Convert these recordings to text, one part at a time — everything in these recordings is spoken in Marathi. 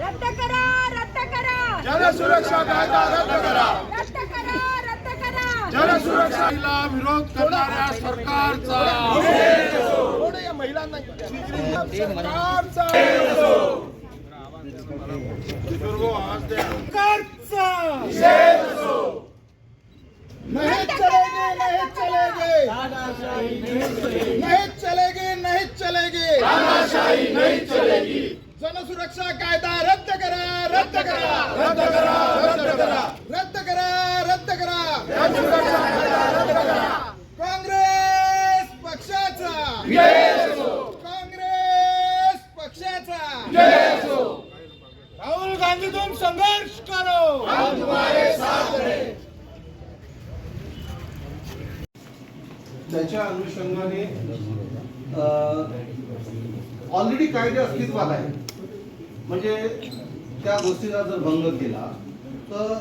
रद्द करा रद्द करा. जनसुरक्षा कायदा रद्द करा. रद्द करा रद्द करा. जनसुरक्षेला विरोध करणाऱ्या सरकारचा. थोडं या महिलांना सरकारचा आवाज द्या. सरकारचा. नहीं चलेगे नहीं चलेगे. नहीं चलेगी नहीं चलेगी. नहीं चलेगी. जनसुरक्षा कायदा रद्द करा रद्द करा. रद्द करा रद्द करा. रद्द करा रद्द करा. जनसुरक्षा कायदा रद्द करा. काँग्रेस पक्षाचा. काँग्रेस पक्षाचा. राहुल गांधी तुम संघर्ष करो. हम तुम्हारे साथ त्याच्या अनुषंगाने ऑलरेडी कायदे अस्तित्वात आहे म्हणजे त्या गोष्टीचा जर भंग केला तर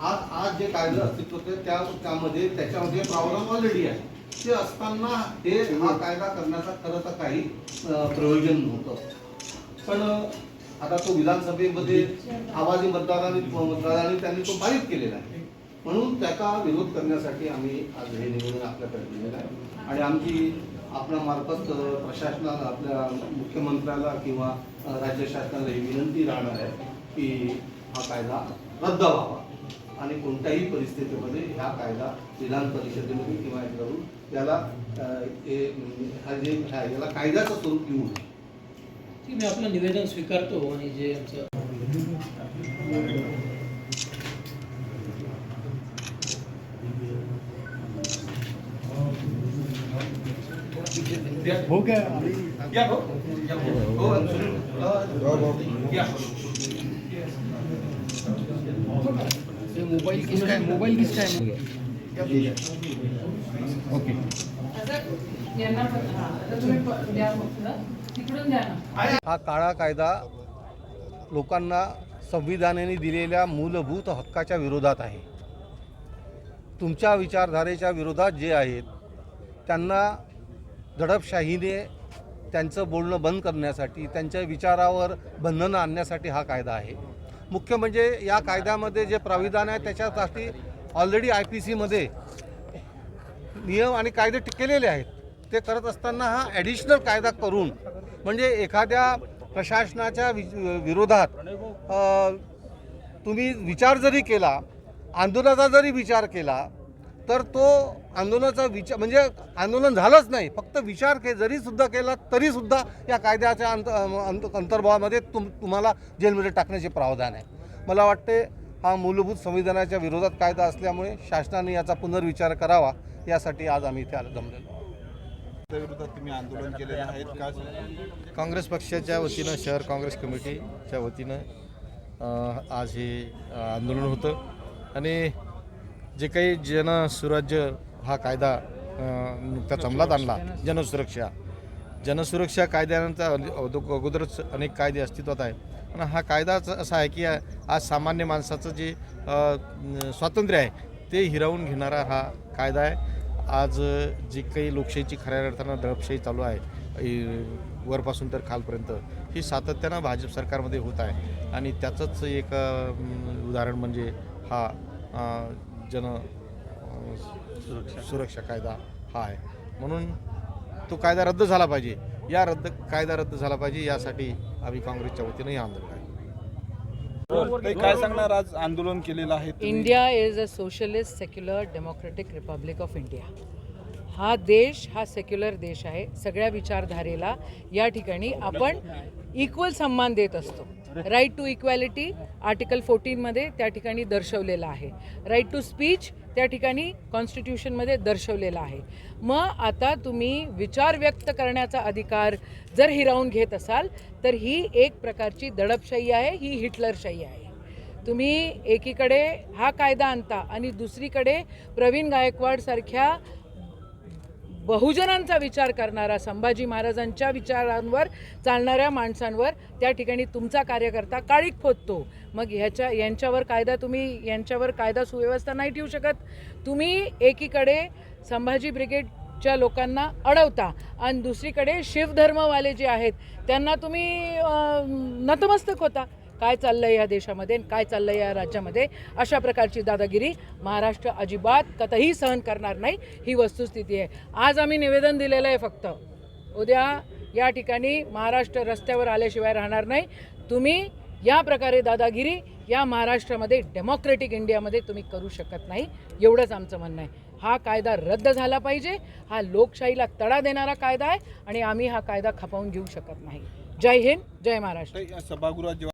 आज आज जे कायदे अस्तित्वात आहे त्या त्यामध्ये त्याच्यामध्ये प्रॉब्लेम ऑलरेडी आहे. ते असताना हे हा कायदा करण्याचा खरं तर काही प्रयोजन नव्हतं. पण आता तो विधानसभेमध्ये आवाजी मतदारांनी मतदारांनी त्यांनी तो पारित केलेला आहे. म्हणून त्याचा विरोध करण्यासाठी आम्ही आज हे निवेदन आपल्याकडे दिलेलं आहे. आणि आमची आपणामार्फत प्रशासनाला आपल्या मुख्यमंत्र्याला किंवा राज्य शासनाला ही विनंती राहणार आहे की हा कायदा रद्द व्हावा. आणि कोणत्याही परिस्थितीमध्ये ह्या कायदा विधान परिषदेमध्ये किंवा हे करून त्याला हा जे याला कायद्याचं स्वरूप देऊ नये. मी आपलं निवेदन स्वीकारतो आणि जे आमचं हो, या. हा. फक्त तिकडून द्या ना हा काळा कायदा लोकांना संविधानाने दिलेल्या मूलभूत हक्काच्या विरोधात आहे. तुमच्या विचारधारेच्या विरोधात जे आहेत त्यांना दडपशाहीने त्यांचं बोलणं बंद करण्यासाठी त्यांच्या विचारावर बंधनं आणण्यासाठी हा कायदा आहे. मुख्य म्हणजे या कायद्यामध्ये जे प्राविधान आहे त्याच्यासाठी ऑलरेडी आय पी सीमध्ये नियम आणि कायदे केलेले आहेत. ते करत असताना हा ॲडिशनल कायदा करून म्हणजे एखाद्या प्रशासनाच्या वि विरोधात तुम्ही विचार जरी केला आंदोलनाचा जरी विचार केला तर तो आंदोलनाचा विचार म्हणजे आंदोलन झालंच नाही. फक्त विचार के जरी सुद्धा केला तरीसुद्धा या कायद्याच्या अंत अंत अंतर्भावामध्ये तुम तुम्हाला जेलमध्ये टाकण्याचे प्रावधान आहे. मला वाटते हा मूलभूत संविधानाच्या विरोधात कायदा असल्यामुळे शासनाने याचा पुनर्विचार करावा यासाठी आज आम्ही इथे जमलेलो आहोत. विरोधात तुम्ही आंदोलन केलेले आहेत का? काँग्रेस पक्षाच्या वतीनं शहर काँग्रेस कमिटीच्या वतीनं आज हे आंदोलन होतं. आणि जे काही जनसुराज्य हा कायदा नुकताच अंमलात आणला जनसुरक्षा. जनसुरक्षा कायद्यानंतर अगोदरच अनेक कायदे अस्तित्वात आहे आणि हा कायदाच असा आहे की आज सामान्य माणसाचं जे स्वातंत्र्य आहे ते हिरावून घेणारा हा कायदा आहे. आज जी काही लोकशाहीची खऱ्या अर्थानं दडपशाही चालू आहे वरपासून तर खालपर्यंत ही सातत्यानं भाजप सरकारमध्ये होत आहे. आणि त्याचंच एक उदाहरण म्हणजे हा जन अ, सुरक्षा कायदा हा आहे. म्हणून तो कायदा रद्द झाला पाहिजे. या रद्द कायदा रद्द झाला पाहिजे यासाठी आम्ही काँग्रेसच्या वतीनं हे आंदोलन आहे. काय सांगणार? आज आंदोलन केलेलं आहे? India is a socialist secular democratic republic of India. हा देश हा सेक्युलर देश आहे. सगळ्या विचारधारेला या ठिकाणी आपण इक्वल सन्मान देत असतो. राईट टू इक्वॅलिटी आर्टिकल फोर्टीनमध्ये त्या ठिकाणी दर्शवलेलं आहे. राईट टू स्पीच त्या ठिकाणी कॉन्स्टिट्यूशनमध्ये दर्शवलेलं आहे. मग आता तुम्ही विचार व्यक्त करण्याचा अधिकार जर हिरावून घेत असाल तर ही एक प्रकारची दडपशाही आहे ही हिटलरशाही आहे. तुम्ही एकीकडे हा कायदा आणता आणि दुसरीकडे प्रवीण गायकवाडसारख्या बहुजनांचा विचार करणारा संभाजी महाराजांच्या विचारांवर चालणाऱ्या माणसांवर त्या ठिकाणी तुमचा कार्यकर्ता काळीक फोदतो मग ह्याच्या यांच्यावर कायदा तुम्ही यांच्यावर कायदा सुव्यवस्था नाही ठेवू शकत. तुम्ही एकीकडे संभाजी ब्रिगेड च्या लोकांना अडवता आणि दुसरीकडे शिवधर्मवाले जे आहेत त्यांना तुम्ही नतमस्तक होता. काय चाललं आहे या देशामध्ये आणि काय चाललं आहे या राज्यामध्ये अशा प्रकारची दादागिरी महाराष्ट्र अजिबात कतही सहन करणार नाही ही वस्तुस्थिती आहे. आज आम्ही निवेदन दिलेलं आहे फक्त उद्या या ठिकाणी महाराष्ट्र रस्त्यावर आल्याशिवाय राहणार नाही. तुम्ही या प्रकारे दादागिरी या महाराष्ट्रामध्ये डेमोक्रेटिक इंडियामध्ये तुम्ही करू शकत नाही एवढंच आमचं म्हणणं आहे. हा कायदा रद्द झाला पाहिजे हा लोकशाहीला तडा देणारा कायदा आहे आणि आम्ही हा कायदा खपावून घेऊ शकत नाही. जय हिंद जय महाराष्ट्र. सभागृहात